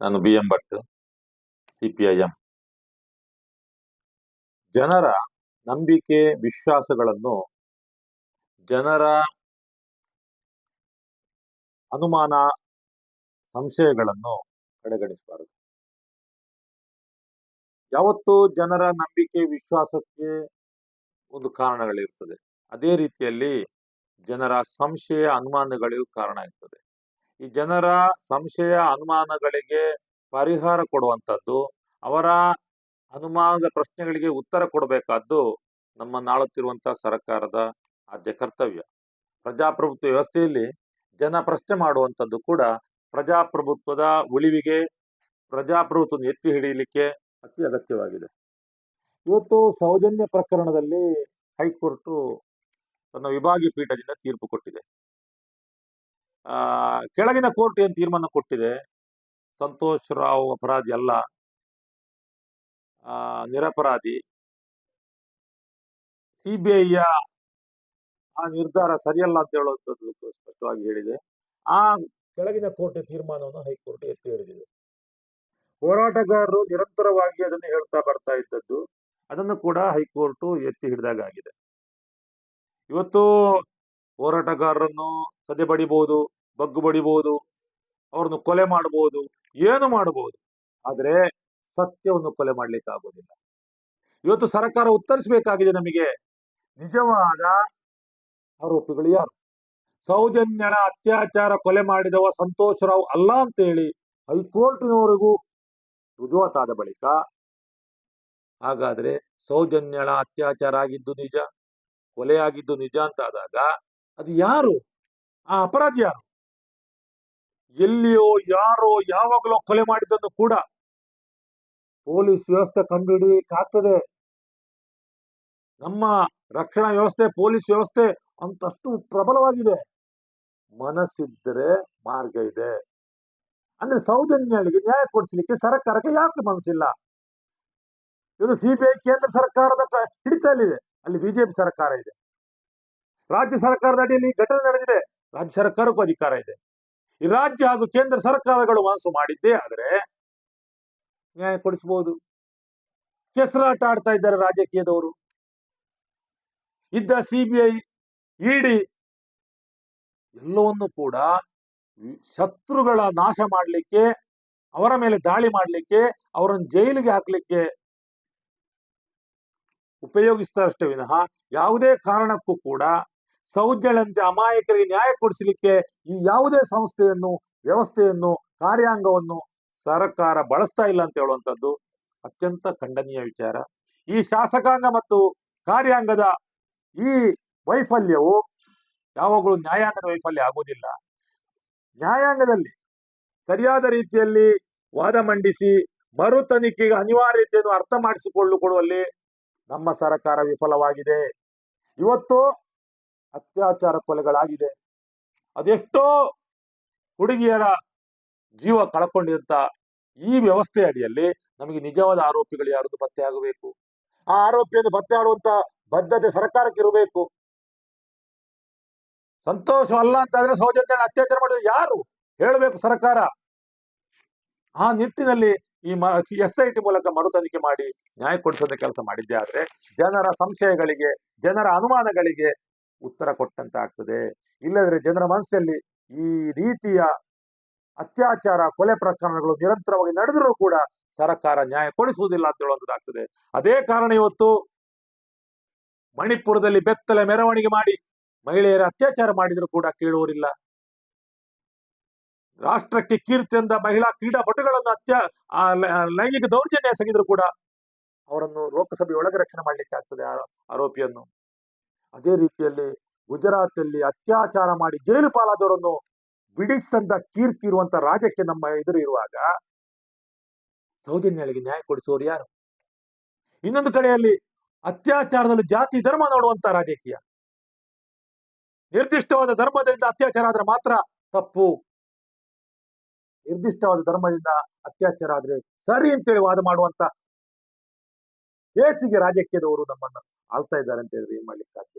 ನಾನು B M Bhat CPIM ಜನರ ನಂಬಿಕೆ, ವಿಶ್ವಾಸಗಳನ್ನು ಜನರ ಅನುಮಾನ, ಸಂಶಯಗಳನ್ನು ಕಡೆಗಣಿಸಬಾರದು. ಯಾವತ್ತು ಜನರ ನಂಬಿಕೆ, ವಿಶ್ವಾಸಕ್ಕೆ ಒಂದು ಕಾರಣಗಳಿರ್ತದೆ. ಅದೇ ರೀತಿಯಲ್ಲಿ ಜನರ ಸಂಶಯ, ಅನುಮಾನಗಳಿಗೂ ಕಾರಣ ಇರ್ತದೆ ಈ ಜನರ ಸಂಶಯ, ಅನುಮಾನಗಳಿಗೆ ಪರಿಹಾರ ಕೊಡುವಂಥದ್ದು, ಅವರ ಅನುಮಾನದ ಪ್ರಶ್ನೆಗಳಿಗೆ ಉತ್ತರ ಕೊಡಬೇಕಾದ್ದು ನಮ್ಮ ನಾಳುತ್ತಿರುವಂತಹ ಸರ್ಕಾರದ ಆದ್ಯ ಕರ್ತವ್ಯ. ಪ್ರಜಾಪ್ರಭುತ್ವ ವ್ಯವಸ್ಥೆಯಲ್ಲಿ ಜನ ಪ್ರಶ್ನೆ ಮಾಡುವಂಥದ್ದು ಕೂಡ ಪ್ರಜಾಪ್ರಭುತ್ವದ ಉಳಿವಿಗೆ ಪ್ರಜಾಪ್ರಭುತ್ವ ಎತ್ತಿ ಹಿಡಿಯಲಿಕ್ಕೆ ಅತಿ ಅಗತ್ಯವಾಗಿದೆ. ಇವತ್ತು ಸೌಜನ್ಯ ಪ್ರಕರಣದಲ್ಲಿ ಹೈಕೋರ್ಟು ತನ್ನ ವಿಭಾಗೀಯ ಪೀಠದಿಂದ ತೀರ್ಪು ಕೊಟ್ಟಿದೆ. ಕೆಳಗಿನ ಕೋರ್ಟ್ ಏನು ತೀರ್ಮಾನ ಕೊಟ್ಟಿದೆ? ಸಂತೋಷ್ ರಾವ್ ಅಪರಾಧಿ ಅಲ್ಲ. ಆ, ನಿರಪರಾಧಿ. ಸಿಬಿಐಯ ಆ ನಿರ್ಧಾರ ಸರಿಯಲ್ಲ ಅಂತ ಹೇಳುವಂಥದ್ದು ಸ್ಪಷ್ಟವಾಗಿ ಹೇಳಿದೆ. ಆ ಕೆಳಗಿನ ಕೋರ್ಟ್ ತೀರ್ಮಾನವನ್ನು ಹೈಕೋರ್ಟ್ ಎತ್ತಿ ಹಿಡಿದಿದೆ ಹೋರಾಟಗಾರರು ನಿರಂತರವಾಗಿ ಅದನ್ನು ಹೇಳ್ತಾ ಬರ್ತಾ ಇದ್ದದ್ದು. ಅದನ್ನು ಕೂಡ ಹೈಕೋರ್ಟ್ ಎತ್ತಿ ಹಿಡಿದಾಗ ಆಗಿದೆ ಇವತ್ತು ಹೋರಾಟಗಾರರನ್ನು ಸದೆ ಬಡಿಬಹುದು ಬಗ್ಗು ಬಡಿಬಹುದು ಅವ್ರನ್ನು ಕೊಲೆ ಮಾಡಬಹುದು ಏನು ಮಾಡಬಹುದು ಆದ್ರೆ ಸತ್ಯವನ್ನು ಕೊಲೆ ಮಾಡ್ಲಿಕ್ಕೆ ಆಗೋದಿಲ್ಲ. ಇವತ್ತು ಸರ್ಕಾರ ಉತ್ತರಿಸಬೇಕಾಗಿದೆ ನಮಗೆ. ನಿಜವಾದ ಆರೋಪಿಗಳು ಯಾರು? ಸೌಜನ್ಯಳ ಅತ್ಯಾಚಾರ ಕೊಲೆ ಮಾಡಿದವ ಸಂತೋಷ್ ರಾವ್ ಅಲ್ಲ ಅಂತ ಹೇಳಿ ಹೈಕೋರ್ಟ್ನವರೆಗೂ ರುಜುವಾತಾದ ಬಳಿಕ ಹಾಗಾದ್ರೆ ಸೌಜನ್ಯಳ ಅತ್ಯಾಚಾರ ಆಗಿದ್ದು ನಿಜ, ಕೊಲೆ ಆಗಿದ್ದು ನಿಜ ಅಂತ ಆದಾಗ ಅದು ಯಾರು? ಆ ಅಪರಾಧಿ ಯಾರು? ಎಲ್ಲಿಯೋ ಯಾರೋ ಯಾವಾಗಲೋ ಕೊಲೆ ಮಾಡಿದ್ದನ್ನು ಕೂಡ ಪೊಲೀಸ್ ವ್ಯವಸ್ಥೆ ಕಂಡುಹಿಡಿಯಕ್ಕಾಗ್ತದೆ ನಮ್ಮ ರಕ್ಷಣಾ ವ್ಯವಸ್ಥೆ, ಪೊಲೀಸ್ ವ್ಯವಸ್ಥೆ ಅಂತಷ್ಟು ಪ್ರಬಲವಾಗಿದೆ. ಮನಸ್ಸಿದ್ದರೆ ಮಾರ್ಗ ಇದೆ. ಅಂದ್ರೆ ಸೌಜನ್ಯಗಳಿಗೆ ನ್ಯಾಯ ಕೊಡಿಸಲಿಕ್ಕೆ ಸರ್ಕಾರಕ್ಕೆ ಯಾಕೆ ಮನಸ್ಸಿಲ್ಲ? ಇದು ಸಿಬಿಐ ಕೇಂದ್ರ ಸರ್ಕಾರದ ಹಿಡಿತದಲ್ಲಿದೆ. ಅಲ್ಲಿ ಬಿಜೆಪಿ ಸರ್ಕಾರ ಇದೆ. ರಾಜ್ಯ ಸರ್ಕಾರದ ಅಡಿಯಲ್ಲಿ ಘಟನೆ ನಡೆದಿದೆ. ರಾಜ್ಯ ಸರ್ಕಾರಕ್ಕೂ ಅಧಿಕಾರ ಇದೆ. ಈ ರಾಜ್ಯ ಹಾಗೂ ಕೇಂದ್ರ ಸರ್ಕಾರಗಳು ಮನಸ್ಸು ಮಾಡಿದ್ದೇ ಆದರೆ ನ್ಯಾಯ ಕೊಡಿಸಬಹುದು. ಕೆಸರಾಟ ಆಡ್ತಾ ಇದ್ದಾರೆ ರಾಜಕೀಯದವರು. ಇದ್ದ ಸಿಬಿಐ ಇಡಿ ಎಲ್ಲವನ್ನು ಕೂಡ ಶತ್ರುಗಳ ನಾಶ ಮಾಡಲಿಕ್ಕೆ, ಅವರ ಮೇಲೆ ದಾಳಿ ಮಾಡಲಿಕ್ಕೆ, ಅವರನ್ನು ಜೈಲಿಗೆ ಹಾಕಲಿಕ್ಕೆ ಉಪಯೋಗಿಸ್ತಾರಷ್ಟೇ ವಿನಃ ಯಾವುದೇ ಕಾರಣಕ್ಕೂ ಕೂಡ ಸೌಜನ್ಯಂತೆ ಅಮಾಯಕರಿಗೆ ನ್ಯಾಯ ಕೊಡಿಸಲಿಕ್ಕೆ ಈ ಯಾವುದೇ ಸಂಸ್ಥೆಯನ್ನು, ವ್ಯವಸ್ಥೆಯನ್ನು, ಕಾರ್ಯಾಂಗವನ್ನು ಸರ್ಕಾರ ಬಳಸ್ತಾ ಇಲ್ಲ ಅಂತ ಹೇಳುವಂಥದ್ದು ಅತ್ಯಂತ ಖಂಡನೀಯ ವಿಚಾರ. ಈ ಶಾಸಕಾಂಗ ಮತ್ತು ಕಾರ್ಯಾಂಗದ ಈ ವೈಫಲ್ಯವು ಯಾವಾಗಲೂ ನ್ಯಾಯಾಂಗದ ವೈಫಲ್ಯ ಆಗುವುದಿಲ್ಲ. ನ್ಯಾಯಾಂಗದಲ್ಲಿ ಸರಿಯಾದ ರೀತಿಯಲ್ಲಿ ವಾದ ಮಂಡಿಸಿ ಮರು ತನಿಖೆಗೆ ಅನಿವಾರ್ಯತೆಯನ್ನು ಅರ್ಥ ಮಾಡಿಸಿಕೊಳ್ಳುಕೊಡುವಲ್ಲಿ ನಮ್ಮ ಸರ್ಕಾರ ವಿಫಲವಾಗಿದೆ. ಇವತ್ತು ಅತ್ಯಾಚಾರ ಕೊಲೆಗಳಾಗಿದೆ. ಅದೆಷ್ಟೋ ಹುಡುಗಿಯರ ಜೀವ ಕಳ್ಕೊಂಡಿದಂತ ಈ ವ್ಯವಸ್ಥೆ ಅಡಿಯಲ್ಲಿ ನಮಗೆ ನಿಜವಾದ ಆರೋಪಿಗಳು ಯಾರದು ಪತ್ತೆ ಆಗಬೇಕು. ಆ ಆರೋಪಿಯನ್ನು ಪತ್ತೆ ಮಾಡುವಂತ ಬದ್ಧತೆ ಸರ್ಕಾರಕ್ಕೆ ಇರಬೇಕು. ಸಂತೋಷ ಅಲ್ಲ ಅಂತಾದ್ರೆ ಸೌಜನ್ಯ ಅತ್ಯಾಚಾರ ಮಾಡಿದ ಯಾರು ಹೇಳಬೇಕು ಸರ್ಕಾರ? ಆ ನಿಟ್ಟಿನಲ್ಲಿ ಈ ಎಸ್ ಐ ಟಿ ಮೂಲಕ ಮರು ತನಿಖೆ ಮಾಡಿ ನ್ಯಾಯ ಕೊಡಿಸೋದ ಕೆಲಸ ಮಾಡಿದ್ದೆ ಆದ್ರೆ ಜನರ ಸಂಶಯಗಳಿಗೆ, ಜನರ ಅನುಮಾನಗಳಿಗೆ ಉತ್ತರ ಕೊಟ್ಟಂತ ಆಗ್ತದೆ. ಇಲ್ಲದ್ರೆ ಜನರ ಮನಸ್ಸಲ್ಲಿ ಈ ರೀತಿಯ ಅತ್ಯಾಚಾರ, ಕೊಲೆ ಪ್ರಕರಣಗಳು ನಿರಂತರವಾಗಿ ನಡೆದರೂ ಕೂಡ ಸರ್ಕಾರ ನ್ಯಾಯ ಕೊಡಿಸುವುದಿಲ್ಲ ಅಂತ ಹೇಳುವಂಥದ್ದಾಗ್ತದೆ ಅದೇ ಕಾರಣ ಇವತ್ತು ಮಣಿಪುರದಲ್ಲಿ ಬೆತ್ತಲೆ ಮೆರವಣಿಗೆ ಮಾಡಿ ಮಹಿಳೆಯರ ಅತ್ಯಾಚಾರ ಮಾಡಿದರೂ ಕೂಡ ಕೇಳುವರಿಲ್ಲ ರಾಷ್ಟ್ರಕ್ಕೆ ಕೀರ್ತಿ ಎಂದ ಮಹಿಳಾ ಕ್ರೀಡಾಪಟುಗಳನ್ನು ಅತ್ಯಾ ಲೈಂಗಿಕ ದೌರ್ಜನ್ಯ ಎಸಗಿದ್ರು ಕೂಡ ಅವರನ್ನು ಲೋಕಸಭೆ ಒಳಗೆ ರಕ್ಷಣೆ ಮಾಡ್ಲಿಕ್ಕೆ ಆಗ್ತದೆ ಆರೋಪಿಯನ್ನು. ಅದೇ ರೀತಿಯಲ್ಲಿ ಗುಜರಾತ್ ಅಲ್ಲಿ ಅತ್ಯಾಚಾರ ಮಾಡಿ ಜೈಲು ಪಾಲಾದವರನ್ನು ಬಿಡಿಸಿದಂತ ಕೀರ್ತಿ ಇರುವಂತ ರಾಜ್ಯಕ್ಕೆ ನಮ್ಮ ಎದುರು ಇರುವಾಗ ಸೌಜನ್ಯಗಳಿಗೆ ನ್ಯಾಯ ಕೊಡಿಸೋರು ಯಾರು? ಇನ್ನೊಂದು ಕಡೆಯಲ್ಲಿ ಅತ್ಯಾಚಾರದಲ್ಲಿ ಜಾತಿ ಧರ್ಮ ನೋಡುವಂತ ರಾಜಕೀಯ. ನಿರ್ದಿಷ್ಟವಾದ ಧರ್ಮದಿಂದ ಅತ್ಯಾಚಾರ ಆದ್ರೆ ಮಾತ್ರ ತಪ್ಪು. ನಿರ್ದಿಷ್ಟವಾದ ಧರ್ಮದಿಂದ ಅತ್ಯಾಚಾರ ಆದ್ರೆ ಸರಿ ಅಂತೇಳಿ ವಾದ ಮಾಡುವಂತ ಹೇಸಿಗೆ ರಾಜಕೀಯದವರು ನಮ್ಮನ್ನು ಆಳ್ತಾ ಇದ್ದಾರೆ ಅಂತ ಹೇಳಿದ್ರೆ ಏನ್ ಮಾಡ್ಲಿಕ್ಕೆ ಸಾಧ್ಯ?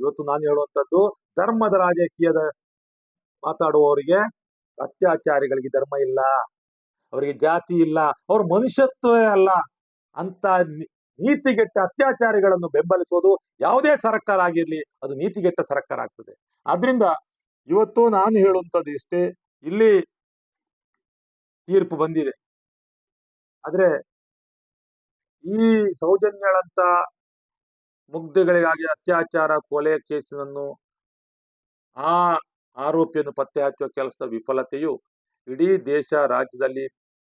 ಇವತ್ತು ನಾನು ಹೇಳುವಂತದ್ದು ಧರ್ಮದ ರಾಜಕೀಯದ ಮಾತಾಡುವವರಿಗೆ ಅತ್ಯಾಚಾರಿಗಳಿಗೆ ಧರ್ಮ ಇಲ್ಲ, ಅವರಿಗೆ ಜಾತಿ ಇಲ್ಲ, ಅವ್ರ ಮನುಷ್ಯತ್ವವೇ ಅಲ್ಲ ಅಂತ ನೀತಿಗೆಟ್ಟ ಅತ್ಯಾಚಾರಿಗಳನ್ನು ಬೆಂಬಲಿಸೋದು ಯಾವುದೇ ಸರ್ಕಾರ ಆಗಿರಲಿ, ಅದು ನೀತಿಗೆಟ್ಟ ಸರ್ಕಾರ ಆಗ್ತದೆ. ಆದ್ರಿಂದ ಇವತ್ತು ನಾನು ಹೇಳುವಂಥದ್ದು ಇಷ್ಟೇ, ಇಲ್ಲಿ ತೀರ್ಪು ಬಂದಿದೆ. ಆದ್ರೆ ಈ ಸೌಜನ್ಯಗಳಂತ ಮುಗ್ಧಗಳಿಗಾಗಿ ಅತ್ಯಾಚಾರ, ಕೊಲೆ ಕೇಸಿನನ್ನು ಆ ಆರೋಪಿಯನ್ನು ಪತ್ತೆ ಹಚ್ಚುವ ಕೆಲಸದ ವಿಫಲತೆಯು ಇಡೀ ದೇಶ, ರಾಜ್ಯದಲ್ಲಿ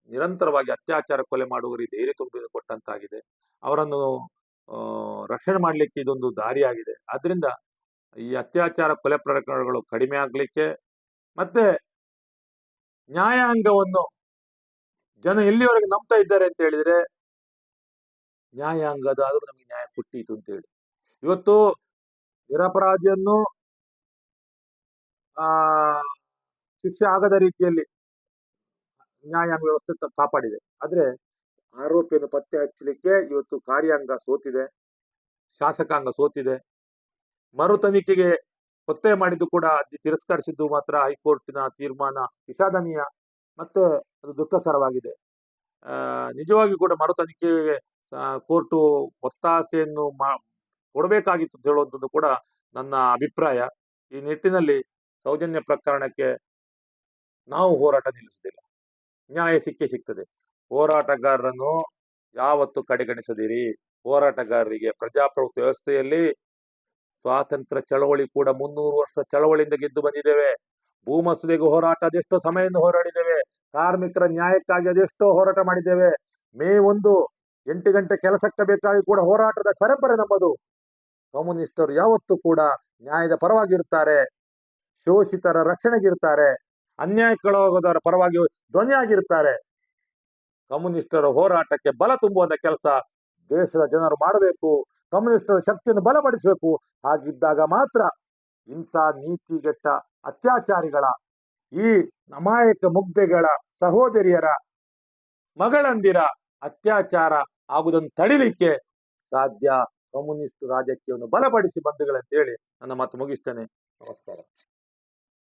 ನಿರಂತರವಾಗಿ ಅತ್ಯಾಚಾರ, ಕೊಲೆ ಮಾಡುವವರಿಗೆ ಧೈರ್ಯ ತುಂಬಿದು ಕೊಟ್ಟಂತಾಗಿದೆ. ಅವರನ್ನು ರಕ್ಷಣೆ ಮಾಡಲಿಕ್ಕೆ ಇದೊಂದು ದಾರಿಯಾಗಿದೆ. ಆದ್ದರಿಂದ ಈ ಅತ್ಯಾಚಾರ, ಕೊಲೆ ಪ್ರಕರಣಗಳು ಕಡಿಮೆ ಆಗಲಿಕ್ಕೆ ಮತ್ತೆ ನ್ಯಾಯಾಂಗವನ್ನು ಜನ ಎಲ್ಲಿವರೆಗೆ ನಂಬ್ತಾ ಇದ್ದಾರೆ ಅಂತ ಹೇಳಿದ್ರೆ ನ್ಯಾಯಾಂಗದ ಆದರೂ ನಮಗೆ ಕೊಟ್ಟಿತು ಅಂತ ಹೇಳಿ ಇವತ್ತು ನಿರಪರಾಧಿಯನ್ನು ಆ ಶಿಕ್ಷೆ ಆಗದ ರೀತಿಯಲ್ಲಿ ನ್ಯಾಯಾಂಗ ವ್ಯವಸ್ಥೆ ಕಾಪಾಡಿದೆ. ಆದ್ರೆ ಆರೋಪಿಯನ್ನು ಪತ್ತೆ ಹಚ್ಚಲಿಕ್ಕೆ ಇವತ್ತು ಕಾರ್ಯಾಂಗ ಸೋತಿದೆ ಶಾಸಕಾಂಗ ಸೋತಿದೆ. ಮರು ತನಿಖೆಗೆ ಪತ್ತೆ ಮಾಡಿದ್ದು ಕೂಡ ಅರ್ಜಿ ತಿರಸ್ಕರಿಸಿದ್ದು ಮಾತ್ರ ಹೈಕೋರ್ಟಿನ ತೀರ್ಮಾನ ವಿಷಾದನೀಯ. ಮತ್ತೆ ಅದು ದುಃಖಕರವಾಗಿದೆ. ಆ, ನಿಜವಾಗಿ ಕೂಡ ಮರು ತನಿಖೆಗೆ ಕೋರ್ಟು ಒತ್ತಾಸೆಯನ್ನು ಮಾ, ಕೊಡಬೇಕಾಗಿತ್ತು ಅಂತ ಹೇಳುವಂಥದ್ದು ಕೂಡ ನನ್ನ ಅಭಿಪ್ರಾಯ. ಈ ನಿಟ್ಟಿನಲ್ಲಿ ಸೌಜನ್ಯ ಪ್ರಕರಣಕ್ಕೆ ನಾವು ಹೋರಾಟ ನಿಲ್ಲಿಸುವುದಿಲ್ಲ. ನ್ಯಾಯ ಸಿಕ್ಕೇ ಸಿಗ್ತದೆ. ಹೋರಾಟಗಾರರನ್ನು ಯಾವತ್ತು ಕಡೆಗಣಿಸದಿರಿ. ಹೋರಾಟಗಾರರಿಗೆ ಪ್ರಜಾಪ್ರಭುತ್ವ ವ್ಯವಸ್ಥೆಯಲ್ಲಿ ಸ್ವಾತಂತ್ರ್ಯ ಚಳವಳಿ ಕೂಡ ಮುನ್ನೂರು ವರ್ಷ ಚಳವಳಿಯಿಂದ ಗೆದ್ದು ಬಂದಿದ್ದೇವೆ. ಭೂ ಮಸೂದೆಗೆ ಹೋರಾಟ ಅದೆಷ್ಟೋ ಸಮಯದಿಂದ ಹೋರಾಡಿದ್ದೇವೆ. ಕಾರ್ಮಿಕರ ನ್ಯಾಯಕ್ಕಾಗಿ ಅದೆಷ್ಟೋ ಹೋರಾಟ ಮಾಡಿದ್ದೇವೆ. ಮೇ ಒಂದು ಎಂಟು ಗಂಟೆ ಕೆಲಸಕ್ಕೆ ಬೇಕಾಗಿ ಕೂಡ ಹೋರಾಟದ ಪರಂಪರೆ ನಮ್ಮದು. ಕಮ್ಯುನಿಸ್ಟರು ಯಾವತ್ತೂ ಕೂಡ ನ್ಯಾಯದ ಪರವಾಗಿರ್ತಾರೆ, ಶೋಷಿತರ ರಕ್ಷಣೆಗಿರ್ತಾರೆ, ಅನ್ಯಾಯಕ್ಕೊಳಗಾದವರ ಪರವಾಗಿ ಧ್ವನಿಯಾಗಿರ್ತಾರೆ. ಕಮ್ಯುನಿಸ್ಟರ ಹೋರಾಟಕ್ಕೆ ಬಲ ತುಂಬುವಂತ ಕೆಲಸ ದೇಶದ ಜನರು ಮಾಡಬೇಕು, ಕಮ್ಯುನಿಸ್ಟರ ಶಕ್ತಿಯನ್ನು ಬಲಪಡಿಸಬೇಕು. ಹಾಗಿದ್ದಾಗ ಮಾತ್ರ ಇಂಥ ನೀತಿಗೆಟ್ಟ ಅತ್ಯಾಚಾರಿಗಳ, ಈ ನಮಾಯಕ ಮುಗ್ಧೆಗಳ ಸಹೋದರಿಯರ, ಮಗಳಂದಿರ ಅತ್ಯಾಚಾರ ಆಗುವುದನ್ನು ತಡಿಲಿಕ್ಕೆ ಸಾಧ್ಯ ಕಮ್ಯುನಿಸ್ಟ್ ರಾಜಕೀಯವನ್ನು ಬಲಪಡಿಸಿ ಬಂಧುಗಳಂತ ಹೇಳಿ ನನ್ನ ಮಾತು ಮುಗಿಸ್ತೇನೆ. ನಮಸ್ಕಾರ.